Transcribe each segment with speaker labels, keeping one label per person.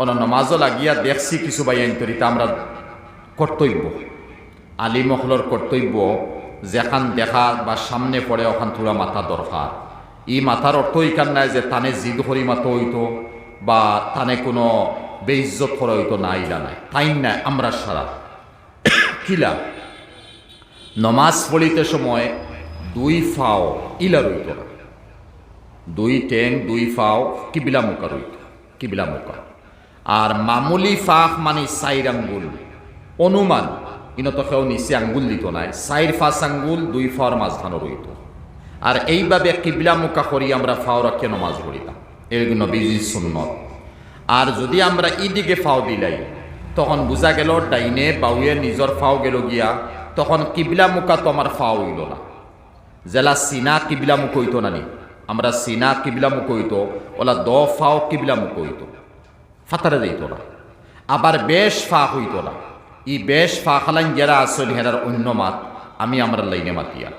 Speaker 1: On নমাজও লাগিয়া দেখছি কিছু বাইন তরিতা আমরা কর্তব্য। আলিমহলর কর্তব্য, যেখান দেখা বা সামনে পড়ে ওখান থোড়া মাথা দরকার। ই মাথার অর্থ ইকান নাই যে তানে জিদ করি মাতো হইতো বা তানে কোনো বেইজ্জত করা হইতো না ইলা নাই। তাই নাই, আমরা সারা। কিলা? নমাজ পড়িতে সময় দুই ফাও ইলা রইত দুই টেং, দুই ফাও কিবিলা মুখা রইত, কিবিলা মুখা। আর মামুলি ফাঁক মানে সাইর আঙ্গুল। অনুমান, ইনত কেউ নিচে আঙ্গুল দিত নাই। সাইর ফাঁস আঙ্গুল, দুই ফাওয়ার মাঝখানো রইত আর এইভাবে কিবিলা মুখা করি আমরা ফাও রাখে নমাজ পড়িতাম এর নবীজি সুন্নত। আর যদি আমরা ইদিকে ফাও দিলাই, তখন বুঝা গেল, ডাইনে বাউয়ে নিজর ফাও গেল গিয়া, তখন কিবিলা মুখা তো আমার ফাও হইল না। জেলা সিনা কিবিলা মুখ হইতো নানি আমরা সিনা কিবিলা মুখ হইতো ওলা দ ফাও কিবিলা মুখ হইতো। ফাতারে দিত না। আবার বেশ ফা হইত না। ই বেশ ফা খালাইন যারা আসল হেরার অন্য মাত। আমি আমরা লাইনে মাতিয়া।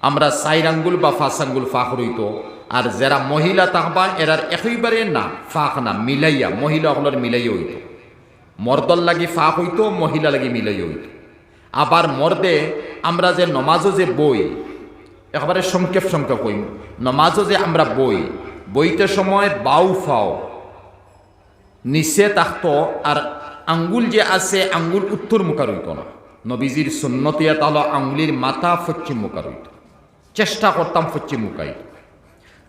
Speaker 1: আমরা সাইর আঙ্গুল বা ফাঁস আঙ্গুল ফা হইত আর যারা মহিলা তাহবা, এরার একেবারে না ফাঁক না মিলাইয়া, মহিলা হলার মিলাই হইত। মর্দল লাগি ফা হইতো, মহিলা লাগি মিলাই হইত। আবার মর্দে আমরা যে নমাজও যে বই, একেবারে সংক্ষেপ সংক্ষেপ কইম। নমাজও যে আমরা বই, বইতে সময় বাউ ফাও। নিচে তাহত আর আঙ্গুল যে আছে, আঙ্গুল উত্তর মুখা রইত না। নবীজির সুন্নতিয়া তাহলে আঙ্গুলির মাথা পশ্চিম মুখা রইত। চেষ্টা করতাম পশ্চিম মুখাই।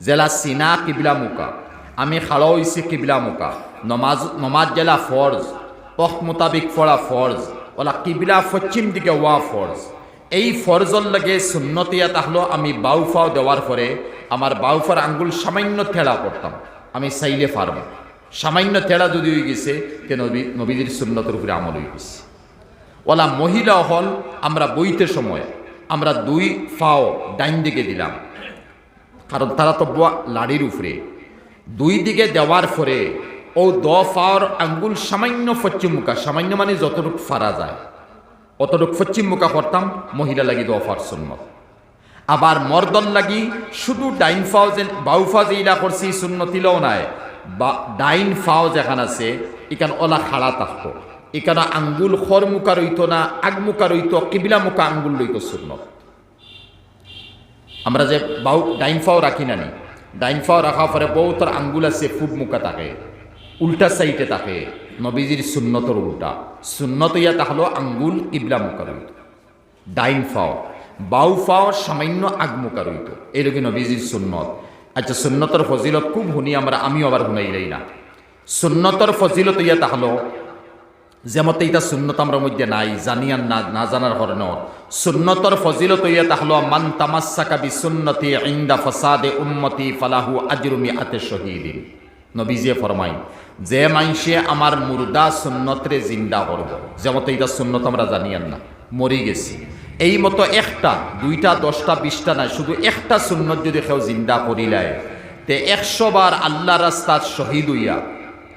Speaker 1: জেলা সিনা কিবিলা মুখা। আমি খাড়া হইছি কিবিলা মুখা। নমাজ নমাজ জেলা ফরজ। পথ মোতাবিক ফড়া ফরজ। ওলা কিবিলা পশ্চিম দিকে ওয়া ফরজ। এই ফরজর লাগে সুন্নতিয়া তাহলে আমি বাউফাও দেওয়ার পরে, আমার বাউফার আঙ্গুল সামান্য ঠেলা করতাম। আমি চাইলে পারব। সামান্য তেড়া যদি হয়ে গেছে, তে নবী নবীদের সুন্নতের উপরে আমল হয়ে গেছে। ওলা মহিলা হল, আমরা বইতে সময়, আমরা দুই ফাও ডাইন দিকে দিলাম। কারণ তারা তো লাড়ির উপরে। দুই দিকে দেওয়ার পরে, ও দ ফাওয়ার আঙ্গুল সামান্য পশ্চিম মুখা সামান্য মানে যতটুক ফারা যায়। অতটুক পশ্চিম মুখা করতাম, মহিলা লাগি দ ফার সুন্নত। আবার মর্দন লাগি শুধু ডাইন ফাও যে, বাউ ফা যে ইলা করছি, সুন্নতিলেও নাই। বা ডাইন ফাও যেখান আছে, ইকান ওলা খাড়া থাকতো এখানে আঙ্গুল খর মুখা রইত না, আগ মুখা রইত কিবিলা মুখা আঙ্গুল রইত সুন্নত আমরা যে বাউ ডাইন ফাও রাখি নানি, ডাইন ফাও রাখার পরে বহুতর আঙ্গুল আছে, ফুট মুখা থাকে, উল্টা সাইডে থাকে নবীজির সুন্নতর উল্টা। সুন্নত ইয়া তাহলো আঙ্গুল, কিবলা মুখা রইত ডাইন ফাও বাউ ফাও সামান্য আগ মুখা রইত এরকম নবীজির সুন্নত আচ্ছা সুন্নতর ফজিলত খুব শুনি আমরা, আমিও আবার শুনাইলাই না। সুন্নতর ফজিলত ইয়া তাহলো যেমতে ইটা সুন্নত আমরা মধ্যে নাই জানিয়ান না না জানার কারণে সুন্নতর ফজিলত ইয়া তাহলো মান তামাসাকা বি সুন্নতি ইন্দা ফসাদে উম্মতি ফালাহু আজরুমি আতে শহীদিন। নবীজিয়ে ফরমাই যে মাইসে আমার মুর্দা সুন্নতরে জিন্দা করব। যেমতে ইটা সুন্নত আমরা জানিয়ান না মরি গেছি। এই মতো একটা, দুইটা, দশটা, বিশটা নাই, শুধু একটা সুন্নত যদি কেউ জিন্দা করিলায় তে একশো বার আল্লাহ রাস্তার শহীদ হইয়া,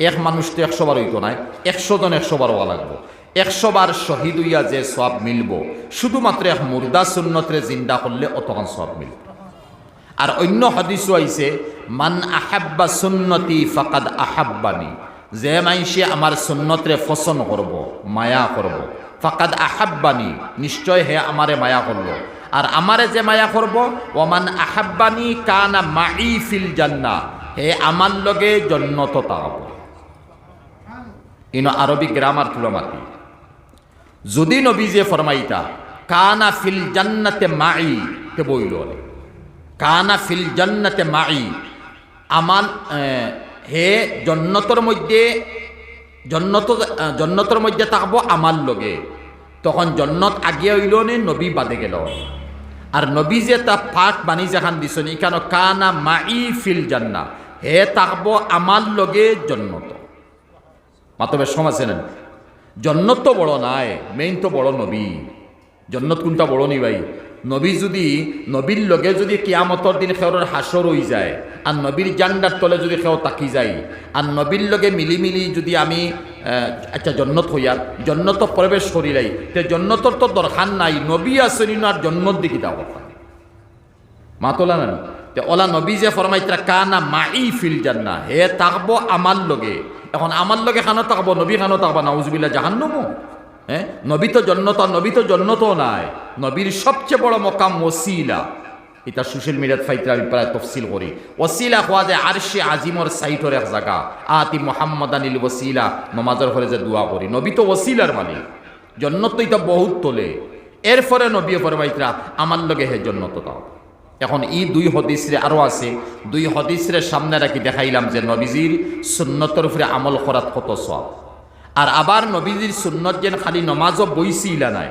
Speaker 1: এক মানুষ তো একশো বার হইতো নাই, একশো জন একশো বার হওয়া লাগবো। একশো বার শহীদ হইয়া যে সব মিলব, শুধুমাত্র এক মুর্দা সুন্নতরে জিন্দা করলে অতক্ষণ সব মিলব। আর অন্য হাদিসও আইছে, মান আহাব্বা সুন্নতি ফাকাদ আহাব্বানি যে মাইসে আমার সুন্নতরে ফসন করব, মায়া করব ফাকাদ আহাব্বানি, নিশ্চয় হে আমারে মায়া করল। আর আমারে যে মায়া করব? ওমান আহাব্বানি কানা মাই ফিল জান্না, হে আমার লগে জন্নত তাব ইনো আরবি গ্রামার তুলমাতি যদি নবী যে ফরমাইতা, কানা ফিল জান্নাতে মাই তে বইল কানা ফিল জান্নাতে মাই আমার হে জন্নতর মধ্যে জন্নত জন্নতর মধ্যে থাকব আমার লগে। তখন জন্নত আগে হইল নে নবী বাদে গেল। আর নবী যে তা ফাঁক বাণী যেখান দিছেন কেন কানা মাই ফিল জান্না। হে থাকব আমার লগে জন্নত। মাতবে সমাজে নেন জন্নত তো বড় নাই মেইন তো বড় নবী। জন্নত কোনটা বড় নি ভাই? নবী যদি, নবীর লগে যদি কিয়ামতর দিন সেওর হাসর হয়ে যায়, আর নবীর জান্ডার তলে যদি সেও তাকি যায়, আর নবীর লগে মিলি মিলি যদি আমি আচ্ছা জন্নত হইয়ার জন্নত প্রবেশ করিলাই, তে জন্নতর তো দরকার নাই, নবী আসেনি আর জন্নত দিকে কথা। মাতলা না তে ওলা নবী যে ফরমাইতরা কানা মাই ফিল জান্না হে থাকব আমার লগে। এখন আমার লগে খানো থাকব নবী খানো থাকব নাউজুবিল্লা জাহান্নমো। হ্যাঁ? নবী তো জন্নত, নবী তো জন্নত নাই। নবীর সবচেয়ে বড় মকাম ওসিলা। এটা সোশ্যাল মিডিয়াত ফাইতে আমি প্রায় তফসিল করি। ওসিলা খোয়া যায় আরশে আজিমর সাইটর এক জায়গা। আতি মোহাম্মদ আনিল ওসিলা। নমাজের ফলে যে দোয়া করি। নবী তো ওসিলার মালিক। জন্নত তো এটা বহুত তোলে। এরপরে নবী ফরমাইতরা, আমার লগে হে জন্নত তাও এখন ই দুই হদিসরে আরও আছে। দুই হদিসরে সামনে রাখি দেখাইলাম যে নবীজির সুন্নতর উপরে আমল করাত কত সব আর আবার নবীজির সুন্নত যেন খালি নমাজও বইছিলা নাই।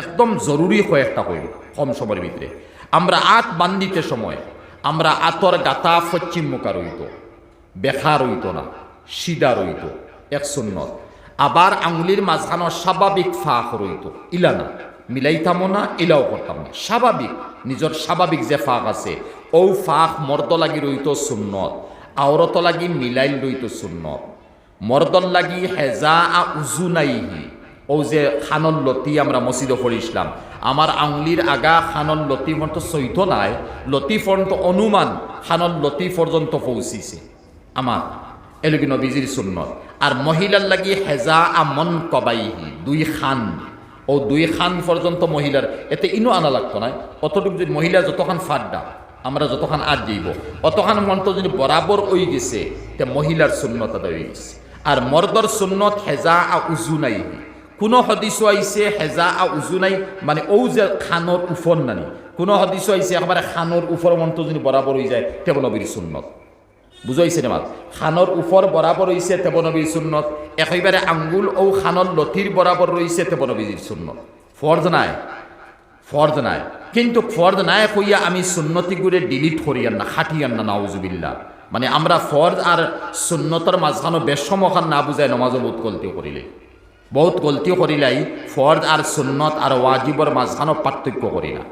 Speaker 1: একদম জরুরি কয়েকটা কইল, কম সময়ের ভিতরে। আমরা আত বান্দিতে সময়, আমরা আতর গাতা পশ্চিম মুখা রইত, বেখা রইত না, সিদা রইত, এক সুন্নত। আবার আঙুলির মাঝখানো স্বাভাবিক ফাঁক রইত, ইলা না মিলাইতামও না, ইলাও করতাম না। স্বাভাবিক, নিজের স্বাভাবিক যে ফাঁক আছে ও ফাঁক মর্দ লাগি রইত সুন্নত, আওরত লাগি মিলাইল রইত সুন্নত। মর্দন লাগি হেজা আ উজু নাইহি ও যে খানল লতি আমরা মসজিদ পড়িছিলাম আমার আঙুলির আগা খানল লতি পর্যন্ত সৈত নাই, লতি পর্যন্ত অনুমান খানল লতি পর্যন্ত পৌঁছিছে। আমার এলগি নবীজির সুন্নত। আর মহিলার লাগি হেজা আ মন কবাইহি, দুই খান। ও দুই খান পর্যন্ত মহিলার এতে ইনো আনা লাগতো না অতটুকু যদি মহিলা যতক্ষণ ফাড্ডা আমরা যতক্ষণ আজ যাইব অতক্ষণ মন্ত্র যদি বরাবর ওই গেছে, তে মহিলার শূন্যত হয়ে গেছে। আর মর্দর সুন্নত হেজা আ উজু নাই। কোনো হদিস আইছে হেজা আ উজু নাই মানে ও যে খানোর উফর নানি। কোনো হদিস আইছে একেবারে খানোর উফর মন্ত্র যদি বরাবর হয়ে যায়, তেব নবীর সুন্নত। বুঝাইছে নে মাল খানোর উপর বরাবর রয়েছে তেব নবীর সুন্নত। একেবারে আঙ্গুল ও খানর লথির বরাবর রয়েছে তেব সুন্নত। ফর্জ নাই। ফর্জ নাই। কিন্তু ফর্জ নাই কইয়া আমি সুন্নতি করে ডিলিট করিয়ান না খাটিয়ান না নাউজুবিল্লা মানে আমরা ফরজ আর সুন্নতর মাঝখানো বেশমখান না বুঝায় নমাজও বহুত গলতিও করিলে। বহুত গলতিও করিলাই ফরজ আর সুন্নত আর ওয়াজিবর মাঝখানো পার্থক্য করি না।